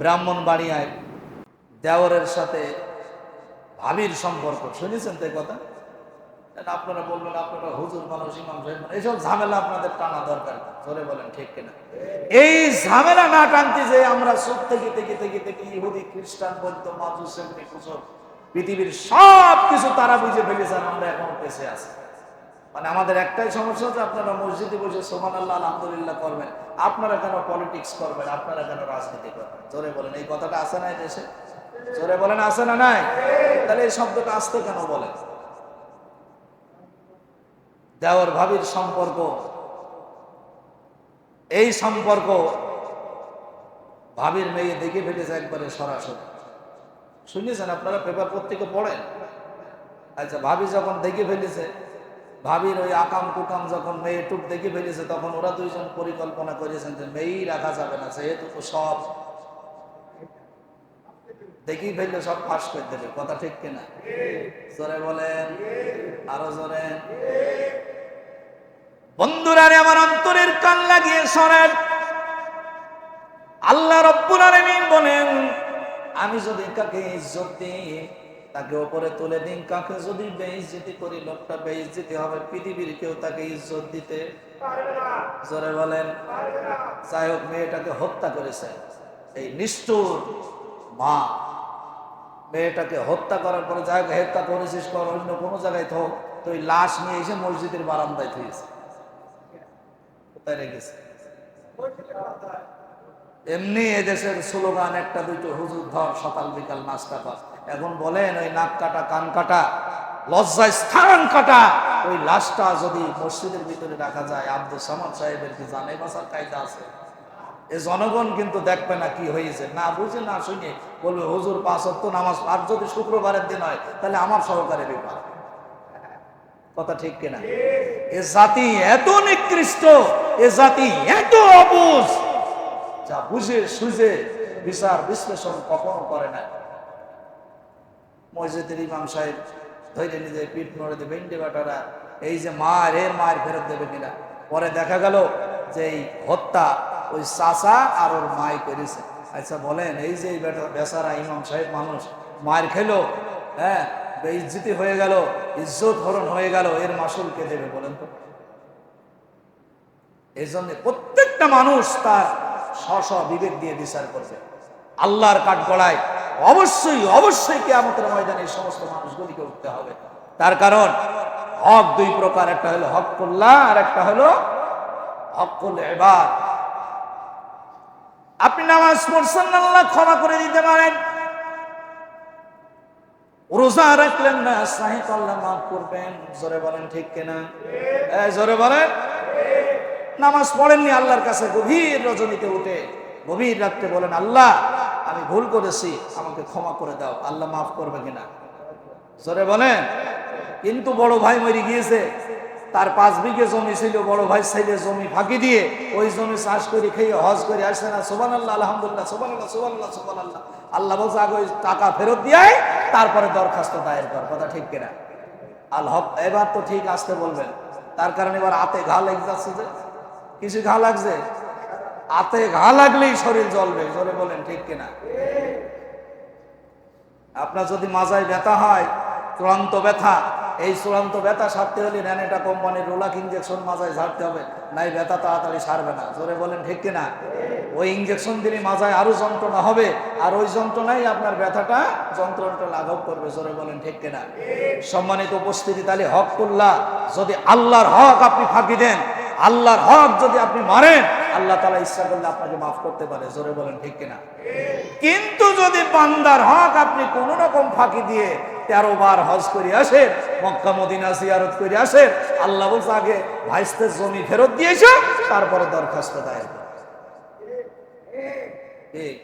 ব্রাহ্মণ বাড়িয়ায় দেওরের সাথে ভাবির সম্পর্ক। শুনেছেন তো কথা? আপনারা বলবেন, আপনারা হুজুর মানুষ এইসব ঝামেলা আপনাদের টানা দরকার জোরে বলেন, ঠিক কিনা? এই ঝামেলা না টানতে যে আমরা সুখ থেকে থেকে থেকে থেকে ইহুদি, খ্রিস্টান, বৌদ্ধ, মাজুস পৃথিবীর সব কিছু তারা বুঝে ফেলেছে আর আমরা এখন পেছে আছি। মানে আমাদের একটাই সমস্যা হচ্ছে আপনারা মসজিদে বসে সোমান আল্লাহ আলহামদুলিল্লাহ করবেন। আপনারা কেন পলিটিক্স করবেন? আপনারা কেন রাজনীতি করবেন? জোরে বলেন, এই কথাটা আছে না এই দেশে? জোরে বলেন, আছে না নাই? তাহলে এই শব্দটা আসতে কেন বলেন দেওয়ার ভাবির সম্পর্ক। এই সম্পর্ক ভাবির মেয়ে দেখে ফেলেছে একবারে সরাসরি। শুনেছেন আপনারা? পেপার পত্রিকা পড়েন? আচ্ছা ভাবি যখন দেখে ফেলেছে ভাবির ওই আকাম কুকাম যখন মেয়ে টুক দেখে ফেলেছে, তখন ওরা দুইজন পরিকল্পনা করেছেন যে মেয়েই রাখা যাবে না সেহেতু সব দেখেই ফেললে, সব ফাঁস করে দেবে কথা ঠিক কিনা জোরে বলেন, আরও জোরে। বন্ধুরা রে, আমার অন্তরের কান লাগিয়ে সরেন। আল্লাহ রব্বুল আলামিন বলেন, আমি যদি কাকে ইজ্জত দিই তাকে ওপরে তুলে দিন। কাকে যদি বেইজ্জতি করি লোকটা বেইজ্জতি হবে পৃথিবীর কেউ তাকে ইজ্জত দিতে জোরে বলেন। যাই হোক মেয়েটাকে হত্যা করেছে। এই নিষ্ঠুর মা। মেয়েটাকে হত্যা করার পরে যাই হোক হত্যা করেছিস কর অন্য কোনো জায়গায় থাক। তো ওই লাশ নিয়ে এসে মসজিদের বারান্দায় থুয়েছে কোথায় রেখেছে এমনি এদেশের স্লোগান একটা দুটো হুজুর ধর সকাল বিকাল নাস্তা কর। এখন বলেন, ওই নাক কাটা, কান কাটা লজ্জায় স্থান কাটা, ওই লাশটা যদি মসজিদের ভিতরে রাখা যায়, আব্দুল সামাদ সাহেবের কি জানে বাসার কায়দা আছে? এ জনগণ কিন্তু দেখবে না কি হয়েছে। না বুঝে, না শুনে বলবে, হুজুর, পাঁচ অক্ট নামাজ আর যদি শুক্রবারের দিন হয়, তাহলে আমার সহকারে বিপাক কথা ঠিক কিনা? এ জাতি এত নিকৃষ্ট, এ জাতি এত অবুঝ যা বুঝে, সুঝে বিচার বিশ্লেষণ কখনো করে না। মসজিদের ইমাম সাহেব ধৈর্য নিজে পিঠ নড়ে দেবে, ইন্ডে বাটারা এই যে মার, এর মার ফেরত দেবে কিনা? পরে দেখা গেল যে এই হত্যা ওই চাচা আর ওর মাই করেছে। আচ্ছা বলেন, এই যে বেচারা ইমাম সাহেব মানুষ, মার খেলো হ্যাঁ বেইজ্জতি হয়ে গেল, ইজ্জত হরণ হয়ে গেল, এর মাসুল কে দেবে বলেন তো? এই জন্য প্রত্যেকটা মানুষ তার স্ব বিবেক দিয়ে বিচার করবে। আল্লাহর কাঠগড়ায় অবশ্যই অবশ্যই কেয়ামতের ময়দানে এই সমস্ত মানুষগুলিকে উঠতে হবে। তার কারণ, হক দুই প্রকার, একটা হলো হক কল্লা আর একটা হলো হক করলে এবার আপনি নামাজ পড়ছেন আল্লাহ ক্ষমা করে দিতে পারেন। রোজা রাখলেন না, সাহিত আল্লাহ মাফ করবেন। জোরে বলেন ঠিক কিনা? জোরে বলেন। নামাজ পড়েননি, আল্লাহর কাছে গভীর রজনীতে উঠে, গভীর রাত্রে বলেন, আল্লাহ আমি ভুল করেছি, আমাকে ক্ষমা করে দাও। আল্লাহ মাফ করবে কিনা? জোরে বলেন? কিন্তু বড় ভাই মরে গিয়েছে, তার পাঁচ বিঘে জমি ছিল, বড় ভাই ছেলে জমি ফাঁকি দিয়ে ওই জমি চাষ করে খেয়ে হজ করে আসছে না। সোবান আল্লাহ আলহামদুলিল্লাহ সোবান আল্লাহ সোবান আল্লাহ সোবান আল্লাহ আল্লাহ বলছে, আগে টাকা ফেরত দিয়ে তারপরে দরখাস্ত দায়ের কর। কথা ঠিক কিনা? আল হক, এবার তো ঠিক আসতে বলবেন। তার কারণে এবার আতে ঘা লেগে যাচ্ছে যে, কিছু ঘা লাগছে? আতে ঘা লাগলেই শরীর জ্বলবে। জোরে বলেন, ঠিক কিনা? আপনার যদি মাজায় ব্যথা হয়, চূড়ান্ত ব্যথা, এই চূড়ান্ত ব্যথা সারতে হলে ন্যানেটা কোম্পানির রোলাক ইঞ্জেকশন মাজায় ঝাড়তে হবে, নাই ব্যথা তাড়াতাড়ি সারবে না। জোরে বলেন, ঠিক কিনা? ওই ইঞ্জেকশন দিলে মাজায় আরও যন্ত্রণা হবে, আর ওই যন্ত্রণাই আপনার ব্যথাটা যন্ত্রণাটা লাঘব করবে। জোরে বলেন, ঠিক কিনা? সম্মানিত উপস্থিতি, তাহলে হক করলা যদি আল্লাহর হক আপনি ফাঁকি দেন, আল্লাহর হক যদি আপনি মারেন আল্লাহ তালা ইচ্ছা করলে আপনাকে মাফ করতে পারে জোরে বলেন ঠিক কিনা? কিন্তু যদি বান্দার হক আপনি কোন রকম ফাঁকি দিয়ে তেরো বার হজ করে আসেন মক্কা মদিনা জিয়ারত করে আসেন আল্লাহ বলছে আগে ভাইস্তের জমি ফেরত দিয়েছ তারপরে দরখাস্ত দায়ের ঠিক।